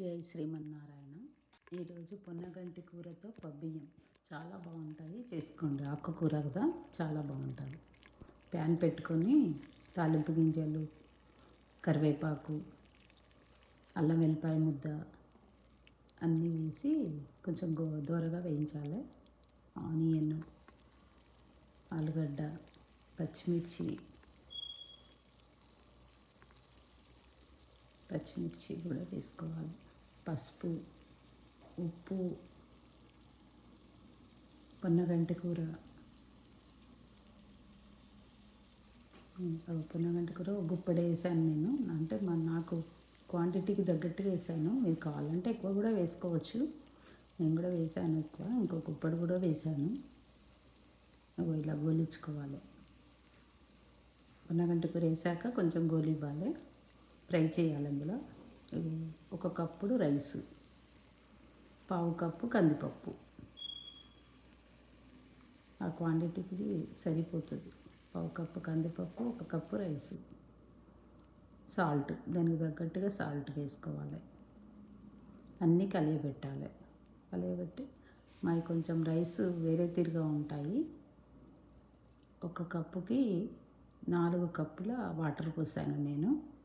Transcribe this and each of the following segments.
జై శ్రీమన్నారాయణ. ఈరోజు పొన్నగంటి కూరతో పబ్బియ్యం. చాలా బాగుంటుంది చేసుకోండి. ఆకుకూర కదా చాలా బాగుంటుంది ప్యాన్ పెట్టుకొని తాలింపు గింజలు కరివేపాకు అల్లం వెల్లిపాయ ముద్ద అన్నీ వేసి కొంచెం గో దూరగా వేయించాలి. ఆనియన్ ఆలుగడ్డ పచ్చిమిర్చి పచ్చిమిర్చి కూడా వేసుకోవాలి. పసుపు ఉప్పు పొన్నగంటి కూర. పొన్నగంటి కూర ఒక గుప్పడి వేసాను నేను. అంటే మా నాకు క్వాంటిటీకి తగ్గట్టుగా వేసాను. మీరు కావాలంటే ఎక్కువ కూడా వేసుకోవచ్చు. నేను కూడా వేసాను ఎక్కువ. ఇంకో గుప్పడి కూడా వేసాను. అగో ఇలా గోలించుకోవాలి పొన్నగంటి కూర వేసాక కొంచెం గోలి ఇవ్వాలి ఫ్రై చేయాలి అందులో. ఒక కప్పుడు రైస్ పావు కప్పు కందిపప్పు. ఆ క్వాంటిటీకి సరిపోతుంది. పావు కప్పు కందిపప్పు ఒక కప్పు రైస్. సాల్ట్ దానికి తగ్గట్టుగా సాల్ట్ వేసుకోవాలి. అన్నీ కలియబెట్టాలి. కలియబెట్టి మావి కొంచెం రైస్ వేరే తీరుగా ఉంటాయి. ఒక కప్పుకి నాలుగు కప్పుల వాటర్ పోసాను నేను.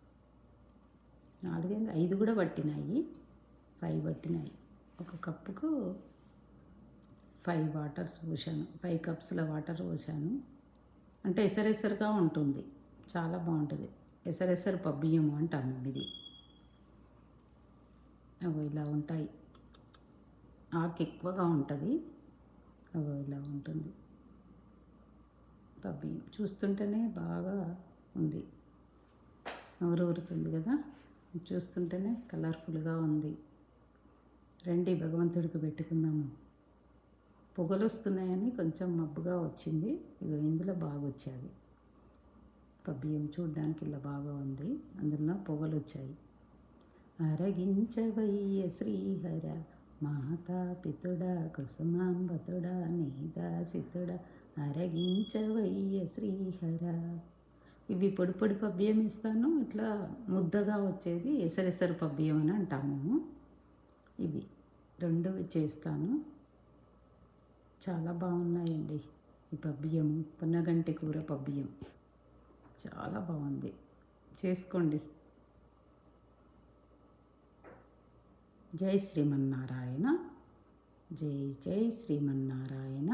నాలుగైదు. ఐదు కూడా పట్టినాయి. ఫైవ్ పట్టినాయి. ఒక కప్పుకు ఫైవ్ వాటర్స్ పోసాను ఫైవ్ కప్స్ల వాటర్ పోసాను అంటే ఎసరెసరుగా ఉంటుంది. చాలా బాగుంటుంది. ఎసరెసరు పబ్బియ్యము అంటాము ఇది. అవి ఇలా ఉంటాయి. ఆకు ఎక్కువగా ఉంటుంది. అవి ఇలా ఉంటుంది. పబ్బియ్యం చూస్తుంటేనే బాగా ఉంది. నోరు ఊరుతుంది కదా? చూస్తుంటేనే కలర్ఫుల్గా ఉంది. రండి భగవంతుడికి పెట్టుకుందాము. పొగలు వస్తున్నాయని కొంచెం మబ్బుగా వచ్చింది. ఇగో ఇందులో బాగా వచ్చాయి పబ్బియ్యం చూడడానికి ఇలా బాగా ఉంది. అందులో పొగలు వచ్చాయి అరగించవయ్య శ్రీహర మాతా పితుడా కుసుమాంబతుడా నీదాసితుడా అరగించవయ్య శ్రీహర. ఇవి పొడి పొడి పబ్బియం ఇస్తాను. ఇట్లా ముద్దగా వచ్చేది ఎసరెసరు పబ్బియం అని అంటాము ఇవి రెండు చేస్తాను. చాలా బాగున్నాయండి ఈ పబ్బియం పున్నగంటి కూర పబ్బియం చాలా బాగుంది. చేసుకోండి. జై శ్రీమన్నారాయణ. జై జై శ్రీమన్నారాయణ.